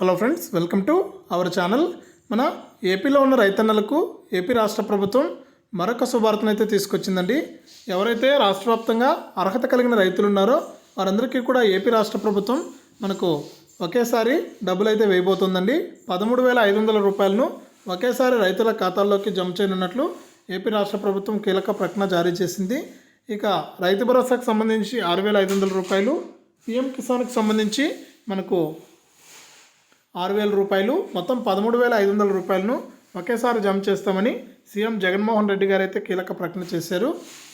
Hello friends welcome to our channel. మన ఏపీలో ఉన్న రైతన్నలకు ఏపీ రాష్ట్ర ప్రభుత్వం మరొక శుభార్తను అయితే తీసుకొచ్చిందండి. ఎవరైతే రాష్ట్ర వ్యాప్తంగా అర్హత కలిగిన రైతులు ఉన్నారో వారందరికీ కూడా ఏపీ రాష్ట్ర ప్రభుత్వం మనకు ఒకేసారి డబ్బులు అయితే వేయబోతుందండి. పదమూడు వేల ఐదు వందల రూపాయలను ఒకేసారి రైతుల ఖాతాల్లోకి జమ చేయనున్నట్లు ఏపీ రాష్ట్ర ప్రభుత్వం కీలక ప్రకటన జారీ చేసింది. ఇక రైతు భరోసాకు సంబంధించి ఆరు వేల ఐదు వందల రూపాయలు పిఎం కిసాన్కి సంబంధించి మనకు ఆరు వేల రూపాయలు మొత్తం పదమూడు వేల ఐదు వందల రూపాయలను ఒకేసారి జమ చేస్తామని సీఎం జగన్మోహన్ రెడ్డి గారు అయితే కీలక ప్రకటన చేశారు.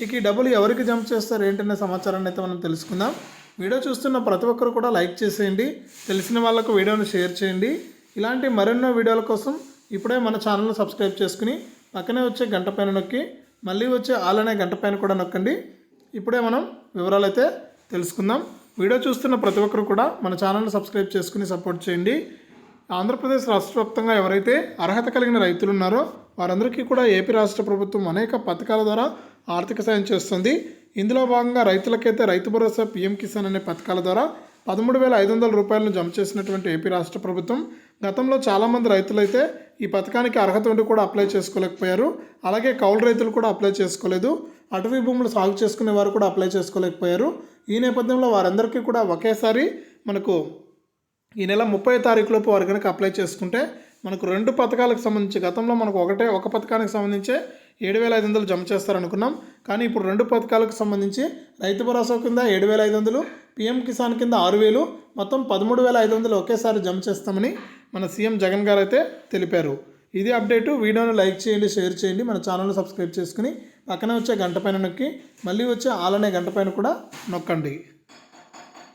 ఇక ఈ డబ్బులు ఎవరికి జమ చేస్తారు ఏంటనే సమాచారాన్ని అయితే మనం తెలుసుకుందాం. వీడియో చూస్తున్న ప్రతి ఒక్కరు కూడా లైక్ చేసేయండి తెలిసిన వాళ్ళకు వీడియోను షేర్ చేయండి. ఇలాంటి మరెన్నో వీడియోల కోసం ఇప్పుడే మన ఛానల్ను సబ్స్క్రైబ్ చేసుకుని పక్కనే వచ్చే గంట పైన నొక్కి మళ్ళీ వచ్చే ఆల్ అనే గంట పైన కూడా నొక్కండి. ఇప్పుడే మనం వివరాలు అయితే తెలుసుకుందాం. వీడియో చూస్తున్న ప్రతి ఒక్కరు కూడా మన ఛానల్ని సబ్స్క్రైబ్ చేసుకుని సపోర్ట్ చేయండి. ఆంధ్రప్రదేశ్ రాష్ట్ర వ్యాప్తంగా ఎవరైతే అర్హత కలిగిన రైతులు ఉన్నారో వారందరికీ కూడా ఏపీ రాష్ట్ర ప్రభుత్వం అనేక పథకాల ద్వారా ఆర్థిక సాయం చేస్తుంది. ఇందులో భాగంగా రైతులకైతే రైతు భరోసా పీఎం కిసాన్ అనే పథకాల ద్వారా పదమూడు వేల ఐదు వందల రూపాయలను జమ చేసినటువంటి ఏపీ రాష్ట్ర ప్రభుత్వం. గతంలో చాలామంది రైతులైతే ఈ పథకానికి అర్హత ఉండి కూడా అప్లై చేసుకోలేకపోయారు. అలాగే కౌలు రైతులు కూడా అప్లై చేసుకోలేదు. అటవీ భూములు సాగు చేసుకునే వారు కూడా అప్లై చేసుకోలేకపోయారు. ఈ నేపథ్యంలో వారందరికీ కూడా ఒకేసారి మనకు ఈ నెల ముప్పై తారీఖులోపు వారు కనుక అప్లై చేసుకుంటే మనకు రెండు పథకాలకు సంబంధించి గతంలో మనకు ఒకటే ఒక పథకానికి సంబంధించే ఏడు వేల ఐదు వందలు జమ చేస్తారనుకున్నాం. కానీ ఇప్పుడు రెండు పథకాలకు సంబంధించి రైతు భరోసా కింద ఏడు వేల ఐదు వందలు పిఎం కిసాన్ కింద ఆరు వేలు మొత్తం పదమూడు వేల ఐదు వందలు ఒకేసారి జమ చేస్తామని మన సీఎం జగన్ గారు అయితే తెలిపారు. ఇది అప్డేటు. వీడియోను లైక్ చేయండి షేర్ చేయండి మన ఛానల్ను సబ్స్క్రైబ్ చేసుకుని పక్కనే వచ్చే గంట పైన నొక్కి మళ్ళీ వచ్చే ఆలనే గంట పైన కూడా నొక్కండి.